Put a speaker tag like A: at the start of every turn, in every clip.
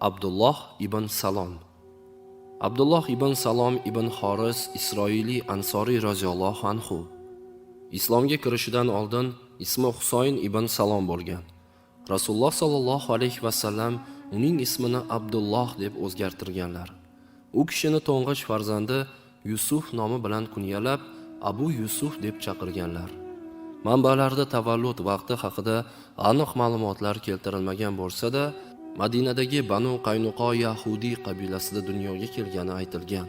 A: abdulloh ibn salom. Abdulloh ibn salom ibn xoris isroiliy ansoriy roziyallohu anhu. Islomga kirishidan oldin ismi husoyn ibn salom bo'lgan. Rasululloh sollallohu alayhi vasallam uning ismini abdulloh deb o'zgartirganlar. U kishini to'ng'ich farzandi yusuf nomi bilan kunyalab abu yusuf deb chaqirganlar. Manbalarda tavallud vaqti haqida aniq ma'lumotlar keltirilmagan bo'lsa-da, Madinadagi Banu Qaynuqo yahudiy qabilasida dunyoga kelgani aytilgan.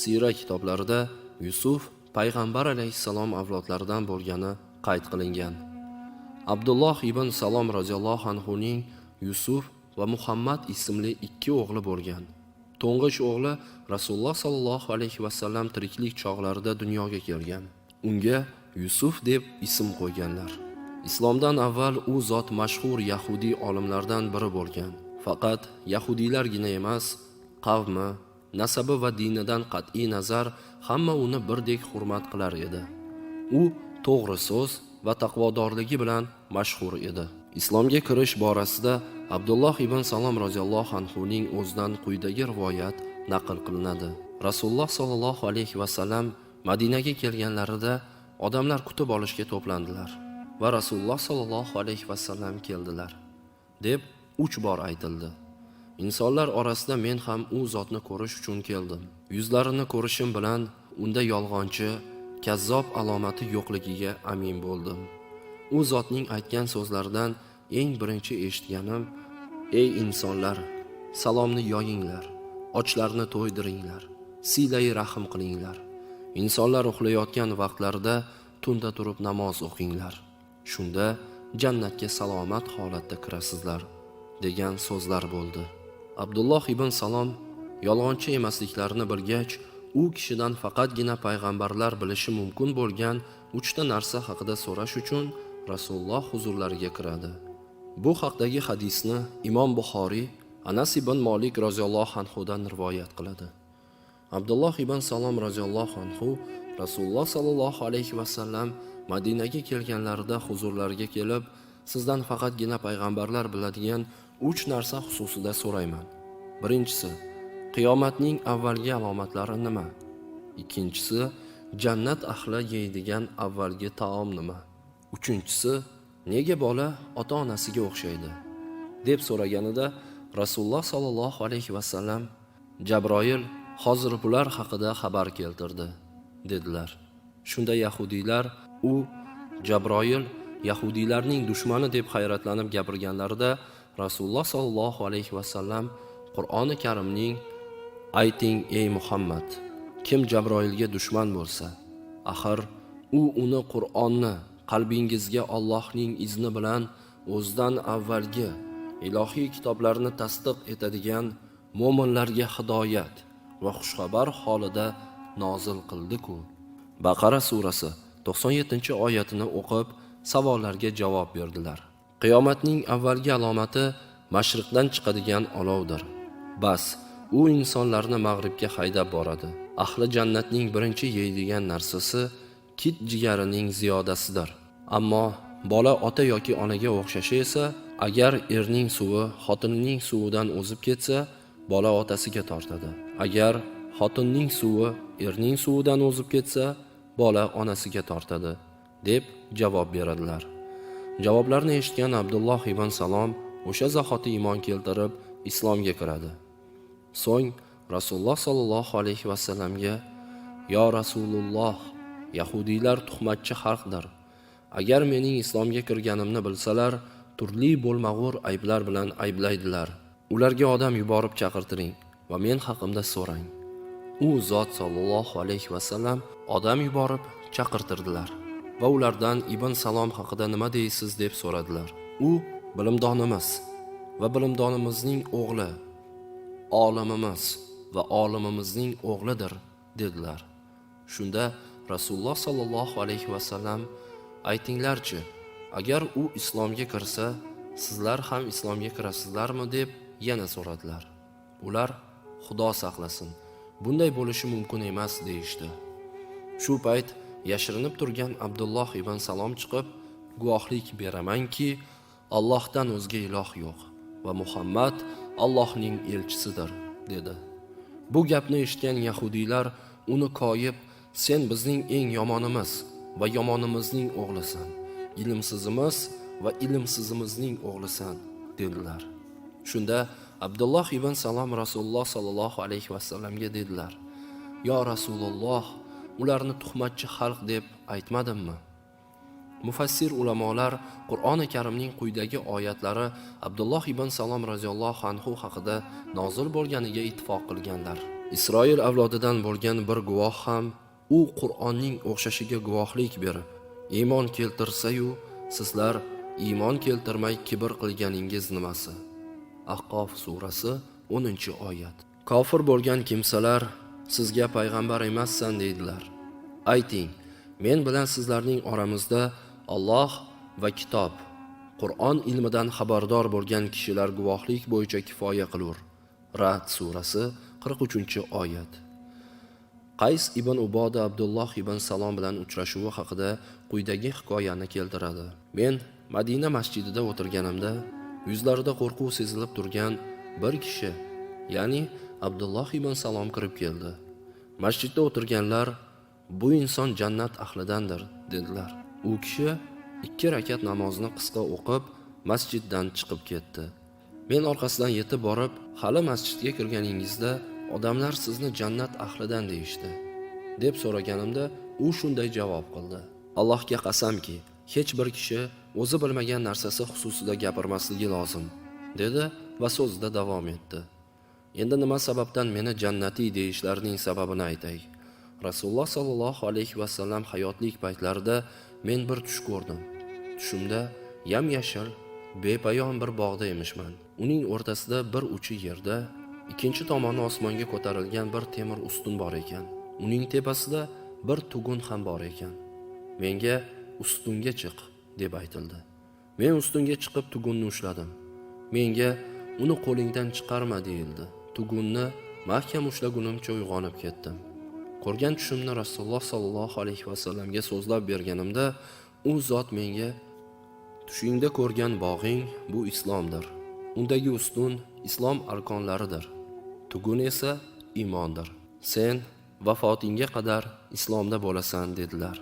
A: siyra kitoblarida Yusuf payg'ambar alayhissalom avlodlaridan bo'lgani qayd qilingan. Abdulloh ibn Salom roziyallohu anhuning Yusuf va Muhammad ismli ikki o'g'li bo'lgan. To'ng'ich o'g'li Rasululloh sollallohu alayhi vasallam tiriklik chog'larida dunyoga kelgan. Unga Yusuf deb ism qo'yganlar. Islomdan avval u zot mashhur yahudiy olimlardan biri bo'lgan. Faqat yahudiylargina emas, qavmi, nasabi va dinidan qat'iy nazar hamma uni birdek hurmat qilar edi. U to'g'ri so'z va taqvodorligi bilan mashhur edi. Islomga kirish borasida Abdulloh ibn Salom roziyallohu anhu ning o'zidan quyidagi rivoyat naql qilinadi. Rasululloh sollallohu alayhi va sallam Madinaga kelganlarida odamlar kutib olishga to'plandilar va Rasululloh sollallohu alayhi vasallam keldilar deb uch bor aytildi. Insonlar orasida men ham u zotni ko'rish uchun keldim. Yuzlarini ko'rishim bilan unda yolg'onchi, kazzob alomati yo'qligiga amin bo'ldim. U zotning aytgan so'zlaridan eng birinchi eshitganim: "Ey insonlar, salomni yoyinglar, ochlarni to'ydiringlar, silay rahim qilinglar." insonlar uxlayotgan vaqtlarida tunda turib namoz o'qinglar shunda jannatga salomat holatda kirasizlar degan so'zlar bo'ldi. Abdulloh ibn salom yolg'onchi emasliklarini bilgach u kishidan faqatgina payg'ambarlar bilishi mumkin bo'lgan uchta narsa haqida so'rash uchun rasululloh huzurlariga kiradi. Bu haqdagi hadisni imom buxoriy anas ibn molik roziyallohu anhudan rivoyat qiladi. Abdulloh ibn salom roziyallohu anhu rasululloh sollallohu alayhi vasallam madinaga kelganlarida huzurlariga kelib sizdan faqatgina payg'ambarlar biladigan uch narsa xususida so'rayman. Birinchisi qiyomatning avvalgi alomatlari nima? Ikkinchisi jannat ahli yeydigan avvalgi taom nima? Uchinchisi nega bola ota onasiga o'xshaydi? deb so'raganida rasululloh sollallohu alayhi vasallam jabroil hozir bular haqida xabar keltirdi dedilar. Shunda yahudiylar u jabroil yahudiylarning dushmani deb hayratlanib gapirganlarida rasululloh sollallohu alayhi vasallam qur'oni karimning ayting ey muhammad kim jabroilga dushman bo'lsa axir u uni qur'onni qalbingizga Allohning izni bilan o'zidan avvalgi ilohiy kitoblarni tasdiq etadigan mo'minlarga hidoyat va xushxabar holida nozil qildi-ku. Baqara surasi 97 oyatini o'qib, savollarga javob berdilar. Qiyomatning avvalgi alomati mashriqdan chiqadigan olovdir. Bas, u insonlarni mag'ribga haydab boradi. Ahli jannatning birinchi yeydigan narsasi kit jigarining ziyodasidir. Ammo bola ota yoki onaga o'xshashi esa agar erning suvi xotinining suvidan o'zib ketsa, bola otasiga tortadi. Agar xotinning suvi erning suvidan o'zib ketsa, bola onasiga tortadi, deb javob beradilar. Javoblarni eshitgan Abdulloh ibn Salom o'sha zahoti iymon keltirib islomga kiradi. So'ng Rasululloh sollallohu alayhi vasallamga: "Yo Rasululloh, yahudiylar tuhmatchi xalqdir. Agar mening islomga kirganimni bilsalar, turli bo'lmag'ur ayblar bilan ayblaydilar. Ularga odam yuborib chaqirtiring va men haqimda so'rang." U zot sollallohu alayhi vasallam odam yuborib chaqirtirdilar va ulardan Ibn Salom haqida nima deysiz deb so'radilar. U bilimdonimiz va bilimdonimizning o'g'li, olimimiz va olimimizning o'g'lidir dedilar. Shunda Rasululloh sollallohu alayhi vasallam aytinglarchi, agar u islomga kirsa, sizlar ham islomga kirasizlarmi deb yana so'radilar. Ular Xudo saqlasin, bunday bo'lishi mumkin emas deyishdi. Shu payt yashirinib turgan Abdulloh ibn Salom chiqib, guvohlik beramanki, Allohdan o'zga iloh yo'q va Muhammad Allohning elchisidir dedi bu gapni eshitgan yahudiylar uni koyib sen bizning eng yomonimiz va yomonimizning o'g'lisan ilmsizimiz va ilmsizimizning o'g'lisan dedilar shunda abdulloh ibn salom rasululloh sollallohu alayhi vasallamga dedilar yo rasululloh ularni tuhmatchi xalq deb aytmadimmi? Mufassir ulamolar qur'oni karimning quyidagi oyatlari abdulloh ibn salom roziyallohu anhu haqida nozil bo'lganiga ittifoq qilganlar. Isroil avlodidan bo'lgan bir guvoh ham u qur'onning o'xshashiga guvohlik berib iymon keltirsa-yu sizlar iymon keltirmay kibr qilganingiz nimasi? Aqof surasi 10 oyat kofir bo'lgan kimsalar sizga payg'ambar emassan deydilar ayting men bilan sizlarning oramizda Alloh va kitob Qur'on ilmidan xabardor bo'lgan kishilar guvohlik bo'yicha kifoya qilur. Rad surasi 43-oyat. Qays ibn Uboda Abdulloh ibn Salom bilan uchrashuvi haqida quyidagi hikoyani keltiradi. Men Madina masjidida o'tirganimda yuzlarida qo'rquv sezilib turgan bir kishi, ya'ni Abdulloh ibn Salom kirib keldi. Masjidda o'tirganlar bu inson jannat ahlidandir dedilar. u kishi ikki rakat namozni qisqa o'qib masjiddan chiqib ketdi men orqasidan yetib borib hali masjidga kirganingizda odamlar sizni jannat ahlidan deyishdi deb so'raganimda u shunday javob qildi allohga qasamki hech bir kishi o'zi bilmagan narsasi xususida gapirmasligi lozim dedi va so'zida davom etdi. Endi nima sababdan meni jannatiy deyishlarining sababini aytay. Rasululloh sollallohu alayhi vasallam hayotlik paytlarida men bir tush ko'rdim. Tushimda yam yashil bepayon bir bog'da emishman. Uning o'rtasida bir uchi yerda ikkinchi tomoni osmonga ko'tarilgan bir temir ustun bor ekan. Uning tepasida bir tugun ham bor ekan. Menga ustunga chiq. Deb aytildi. Men ustunga chiqib tugunni ushladim. Menga uni qo'lingdan chiqarma deyildi. Tugunni mahkam ushlagunimcha uyg'onib ketdim. Ko'rgan tushimni rasululloh sollallohu alayhi vasallamga so'zlab berganimda u zot menga tushingda ko'rgan bog'ing bu islomdir. Undagi ustun islom arkonlaridir. Tugun esa iymondir sen vafotingga qadar islomda bo'lasan dedilar.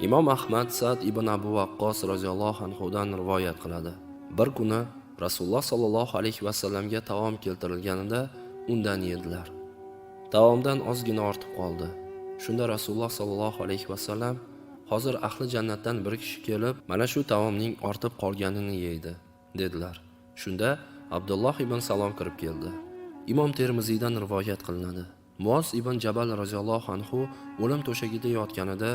A: Imom ahmad sad ibn abu vaqqos roziyallohu anhudan rivoyat qiladi. Bir kuni rasululloh sollallohu alayhi vasallamga taom keltirilganida undan yedilar. Taomdan ozgina ortib qoldi. Shunda rasululloh sollallohu alayhi vasallam hozir ahli jannatdan bir kishi kelib mana shu taomning ortib qolganini yeydi dedilar. Shunda abdulloh ibn salom kirib keldi. Imom termiziydan rivoyat qilinadi. Muoz ibn jabal roziyallohu anhu o'lim to'shagida yotganida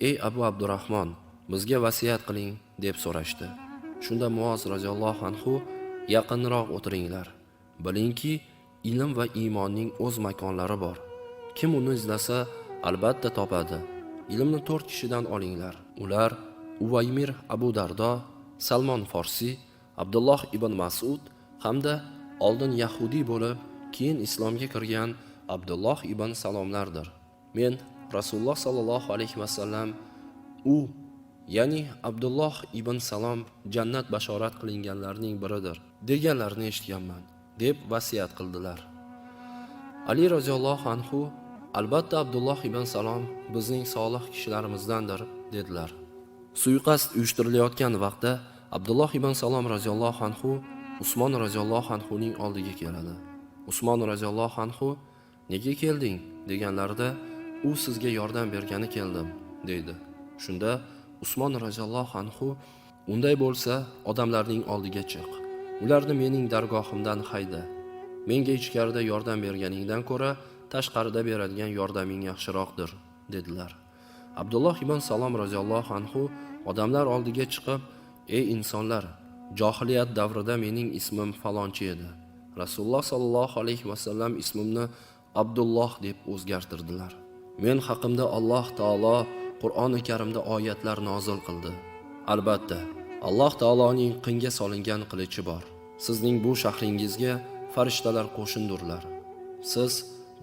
A: ey abu abdurahmon bizga vasiyat qiling deb so'rashdi. Shunda muoz roziyallohu anhu yaqinroq o'tiringlar. Bilingki ilm va iymonning o'z makonlari bor. Kim uni izlasa albatta topadi. Ilmni to'rt kishidan olinglar. Ular uvaymir abu dardo salmon forsiy abdulloh ibn masud hamda oldin yahudiy bo'lib keyin islomga kirgan abdulloh ibn salomlardir. Men rasululloh sollallohu alayhi vasallam u ya'ni abdulloh ibn salom jannat bashorat qilinganlarning biridir deganlarini eshitganman deb vasiyat qildilar. Ali roziyallohu anhu albatta abdulloh ibn salom bizning solih kishilarimizdandir dedilar. Suiqasd uyushtirilayotgan vaqtda abdulloh ibn salom roziyallohu anhu usmon roziyallohu anhuning oldiga keladi. Usmon roziyallohu anhu nega kelding? deganlarida u sizga yordam bergani keldim deydi. Shunda usmon roziyallohu anhu unday bo'lsa odamlarning oldiga chiq. Ularni mening dargohimdan hayda. Menga ichkarida yordam berganingdan ko'ra tashqarida beradigan yordaming yaxshiroqdir dedilar. Abdulloh ibn salom roziyallohu anhu odamlar oldiga chiqib ey insonlar johiliyat davrida mening ismim falonchi edi. Rasululloh sollallohu alayhi vasallam ismimni abdulloh deb o'zgartirdilar. Men haqimda alloh taolo qur'oni karimda oyatlar nozil qildi. Albatta alloh taoloning qinga solingan qilichi bor. Sizning bu shahringizga farishtalar qo'shindurlar. Siz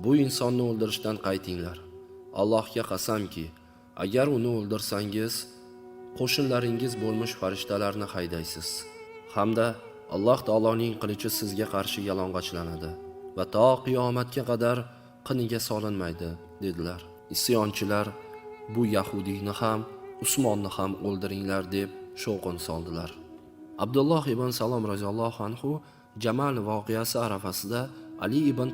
A: bu insonni o'ldirishdan qaytinglar. Allohga qasamki agar uni o'ldirsangiz qo'shinlaringiz bo'lmish farishtalarni haydaysiz. Hamda alloh taoloning qilichi sizga qarshi yalang'ochlanadi va to qiyomatga qadar qiniga solinmaydi. Dedilar. Isyonchilar bu yahudiyni ham usmonni ham o'ldiringlar deb shovqin soldilar. Abdulloh ibn salom roziyallohu anhu jamal voqeasi arafasida ali ibn